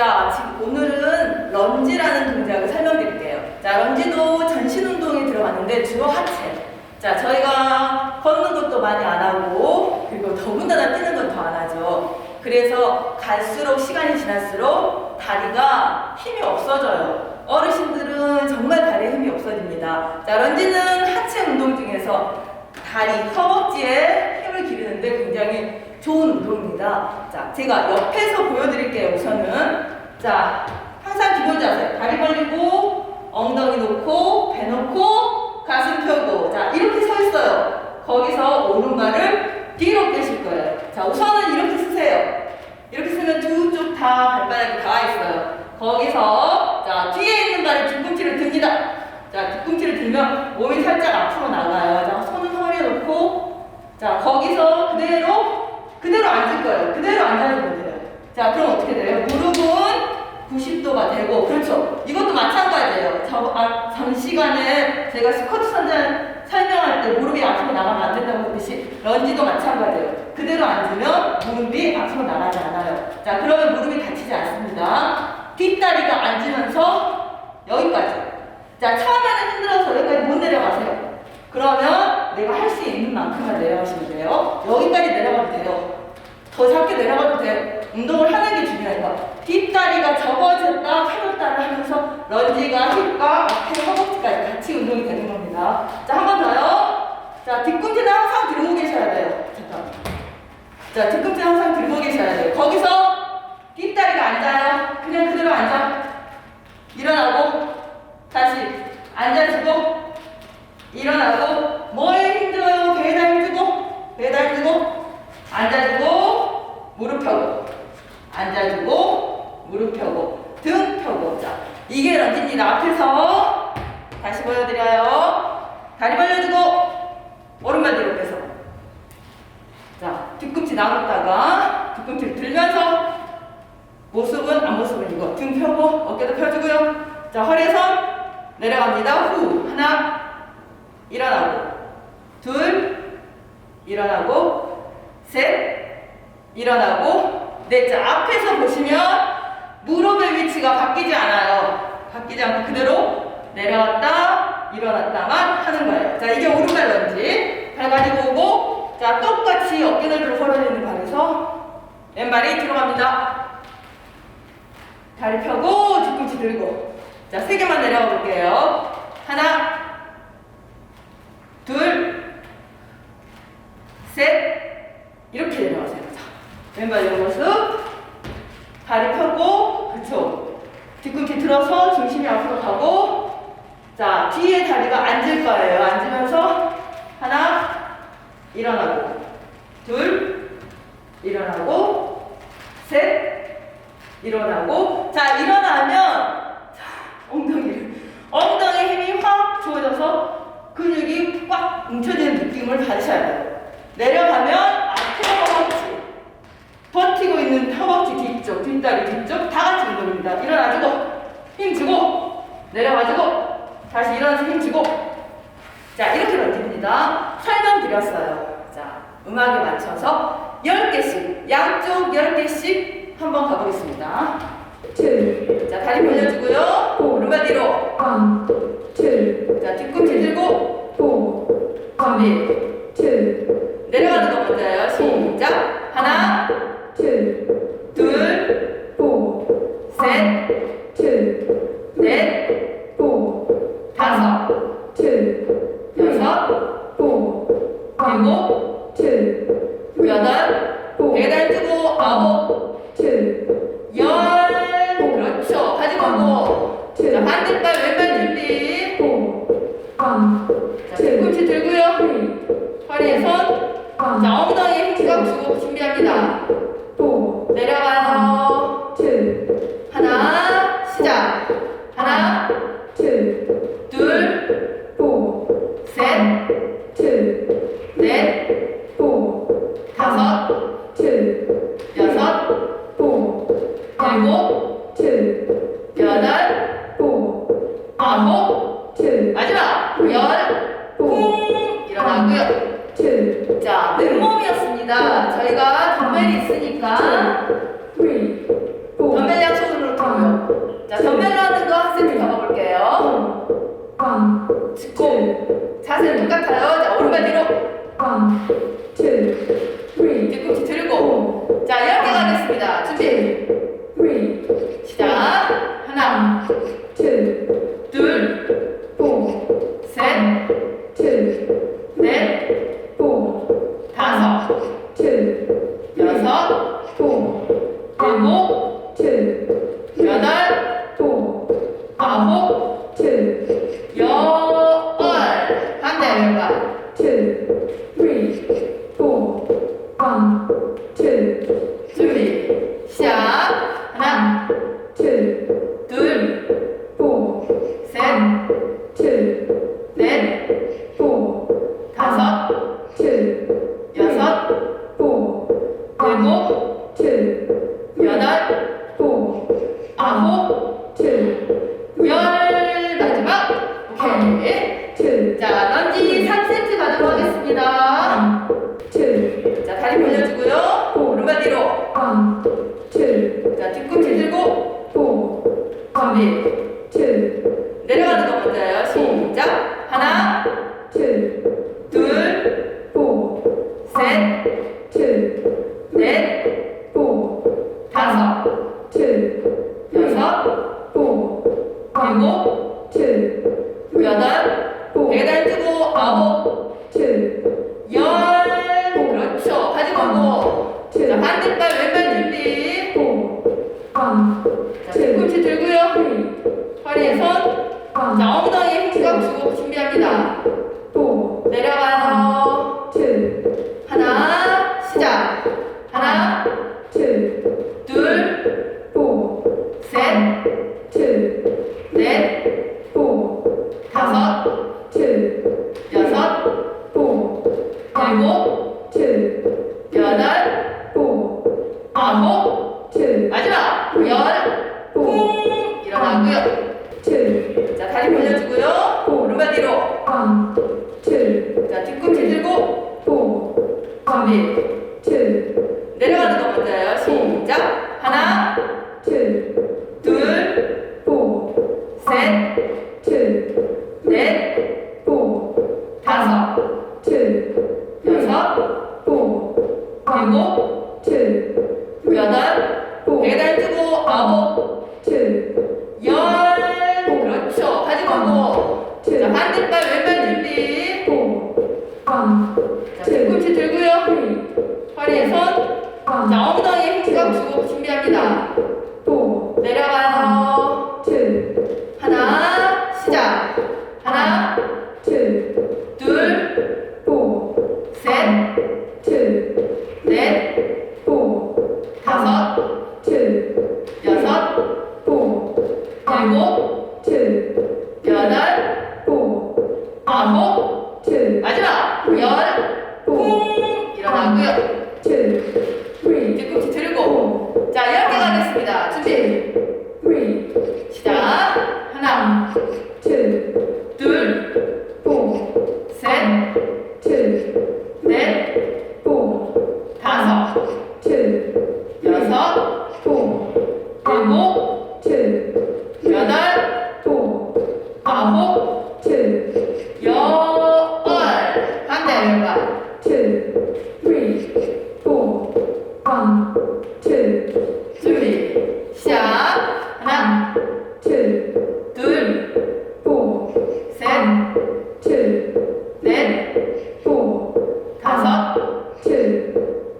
자, 지금 오늘은 런지라는 동작을 설명드릴게요. 자, 런지도 전신 운동이 들어갔는데 주로 하체. 자, 저희가 걷는 것도 많이 안 하고, 그리고 더군다나 뛰는 건 더 안 하죠. 그래서 갈수록 시간이 지날수록 다리가 힘이 없어져요. 어르신들은 정말 다리에 힘이 없어집니다. 자, 런지는 하체 운동 중에서 다리, 허벅지에 힘을 기르는데 굉장히 좋은 운동입니다. 자, 제가 옆에서 보여드릴게요, 우선은. 자, 항상 기본 자세. 다리 벌리고, 엉덩이 놓고, 배 놓고, 가슴 펴고. 자, 이렇게 서 있어요. 거기서 오른발을 뒤로 빼실 거예요. 자, 우선은 이렇게 쓰세요. 이렇게 쓰면 두 쪽 다 발바닥이 닿아 있어요. 거기서, 자, 뒤에 있는 발을 뒤꿈치를 듭니다. 자, 뒤꿈치를 들면 몸이 살짝 앞으로 나가요. 자, 손은 허리에 놓고, 자, 거기서 그대로, 그대로 앉을 거예요. 그대로 앉아주면 돼요. 자, 그럼 어떻게 돼요? 무릎은 90도가 되고, 그렇죠. 이것도 마찬가지예요. 저, 아, 전 시간에 제가 스쿼트 선전 설명할 때 무릎이 앞으로 나가면 안 된다고 했듯이, 런지도 마찬가지예요. 그대로 앉으면 무릎이 앞으로 나가지 않아요. 자, 그러면 무릎이 다치지 않습니다. 뒷다리가 앉으면서 여기까지. 자, 처음에는 힘들어서 여기까지 못 내려가세요. 그러면 내가 할 수 있는 만큼만 내려가시면 돼요. 여기까지 내려가도 돼요. 더 작게 내려가도 돼요. 운동을 하는 게 중요해요. 뒷다리가 접어졌다 펴졌다를 하면서 런지가 힙과 앞에 허벅지까지 같이 운동이 되는 겁니다. 자, 한 번 더요. 자, 뒤꿈치는 항상 들고 계셔야 돼요. 잠깐. 자, 뒤꿈치 항상 들고 계셔야 돼요. 거기서 뒷다리가 앉아요. 그냥 그대로 앉아. 일어나고 다시 앉아주고 일어나고 뭐에 힘들어요? 배에다 힘주고 배에다 힘주고 앉아주고 무릎 펴고 앉아주고 무릎 펴고 등 펴고 자 이게 런지입니다. 앞에서 다시 보여드려요. 다리 벌려주고 오른발 뒤로 빼서. 자 뒤꿈치 놔뒀다가 뒤꿈치를 들면서 모습은 앞모습은 이거. 등 펴고 어깨도 펴주고요. 자 허리에선 내려갑니다. 후. 하나 일어나고. 둘 일어나고. 셋 일어나고. 넷 자 앞에서 보시면 무릎의 위치가 바뀌지 않아요. 바뀌지 않고 그대로 내려왔다 일어났다만 하는 거예요. 자 이게 오른발 런지 발 가지고 오고 자 똑같이 어깨 넓이로 벌어지는 발에서 왼발이 들어갑니다. 다리 펴고 뒤꿈치 들고. 자 세 개만 내려가 볼게요. 하나 둘, 셋, 이렇게 내려가세요. 자, 왼발 요 모습, 다리 펴고, 그쵸. 뒤꿈치 들어서 중심이 앞으로 가고, 자, 뒤에 다리가 앉을 거예요. 앉으면서, 하나, 일어나고, 둘, 일어나고, 셋, 일어나고, 자, 일어나면, 자, 엉덩이를, 엉덩이 힘이 확 주어져서 근육이 꽉 뭉쳐지는 느낌을 받으셔야 돼요. 내려가면 앞에 허벅지, 버티고 있는 허벅지 뒤쪽, 뒷다리 뒤쪽 다 같이 운동입니다. 일어나주고 힘 주고 내려가지고 다시 일어나서 힘 주고 자 이렇게 던집니다. 설명드렸어요. 자 음악에 맞춰서 10개씩 양쪽 10개씩 한번 가보겠습니다. 자 다리 벌려주고요. 오른발 뒤로 자 뒤꿈치 들고 준비 two, 내려가는 거 먼저예요. 시작. 하나, two, 둘, four, 셋, two, 넷, four, 다섯, two, 여섯, four, 일곱, two, 여덟, 계단 뜨고 아홉, two, 열. 그렇죠. 가지고 오고. 자 반대발 왼발 준비. 자 뒤꿈치 들고요. three, 허리에 손. 자 엉덩이에 힘꽉 주고 준비합니다. Two, 对 한마디로 원, 투, 자 뒤꿈치 들고 포, 삼, 일. 자, 엉덩이 힘트가 주고 준비합니다. 포, 내려가서 투, 하나, 시작. 하나, 투, 둘, 포, 셋, 투, 넷, 포, 다섯, 우리 two, 내려가는 것부터요. 시작. 하나, two, 둘, four, 셋, two, 넷, four, 다섯, two, 여섯, four, 일곱, 法国。down. One, two, three, four. One, two, three. 시작. 하나, two, 둘, four. 셋, two, 넷, four. 다섯, two,